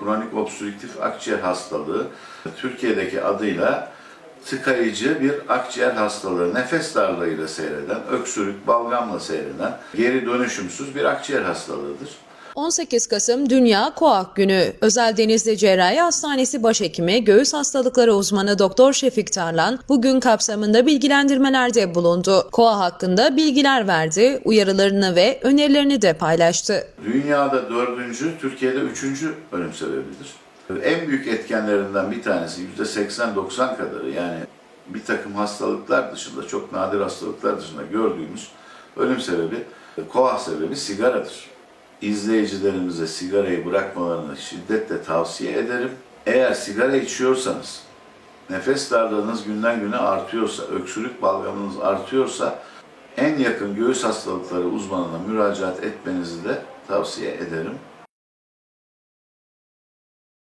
Kronik obstrüktif akciğer hastalığı Türkiye'deki adıyla tıkayıcı bir akciğer hastalığı, nefes darlığıyla seyreden, öksürük, balgamla seyreden, geri dönüşümsüz bir akciğer hastalığıdır. 18 Kasım Dünya Koak Günü. Özel Denizli Cerrahi Hastanesi Başhekimi, göğüs hastalıkları uzmanı Doktor Şefik Tarlan bugün kapsamında bilgilendirmelerde bulundu. Koa hakkında bilgiler verdi, uyarılarını ve önerilerini de paylaştı. Dünyada dördüncü, Türkiye'de üçüncü ölüm sebebidir. En büyük etkenlerinden bir tanesi %80-90 kadarı yani bir takım hastalıklar dışında, çok nadir hastalıklar dışında gördüğümüz ölüm sebebi, koa sebebi sigaradır. İzleyicilerimize sigarayı bırakmalarını şiddetle tavsiye ederim. Eğer sigara içiyorsanız, nefes darlığınız günden güne artıyorsa, öksürük balgamınız artıyorsa en yakın göğüs hastalıkları uzmanına müracaat etmenizi de tavsiye ederim.